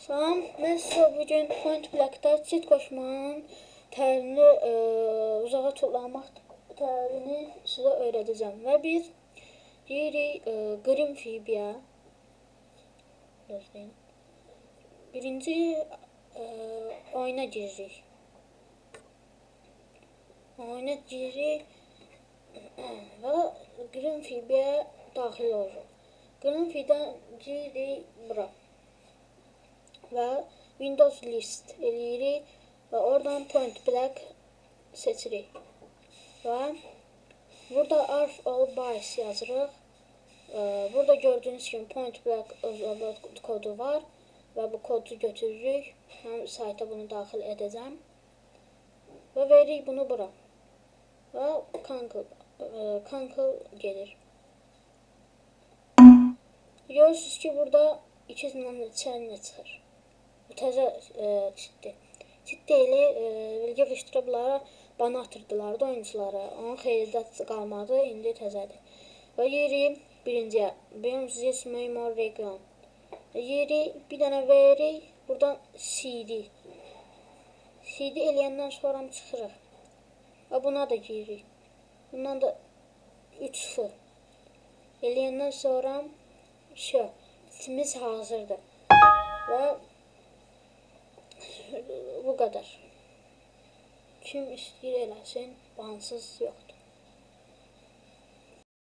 Salam, mən sizə bu gün Point Black-da çit qoşmanın tərini ə, uzağa tullamaq tərini sizə öyrədəcəm və biz deyirik ə, Grim Fibiya. Birinci ə, oyuna giririk. Oyuna giririk və Grim Fibiya daxil oluruq. Grim Fibiyadan giririk bura. Və Windows list eləyirik və oradan point black seçirik. Və burada arf all bytes yazırıq. Ee, Burada gördüyünüz kimi point black kodu var və bu kodu götürürük. Mən sayta bunu daxil edəcəm. Və veririk bunu bura. Və cancel, e, gelir. Görürsünüz ki burada iki içərinə çıxır. Təzə e, çitdi. Çitdi ilə e, yığışdırıblar, bana atırdılar da oyunculara. Onun xeyriyyət qalmadı, indi təzədir. Və yeri birinciyə, benim this memory region. Yeri bir dənə veririk, buradan CD. CD eləyəndən sonra çıxırıq. Və buna da giririk. Bundan da 3 f. Eləyəndən sonra şey, sitimiz hazırdır. Və bu kadar. Kim istəyir eləsin, bansız yoxdur.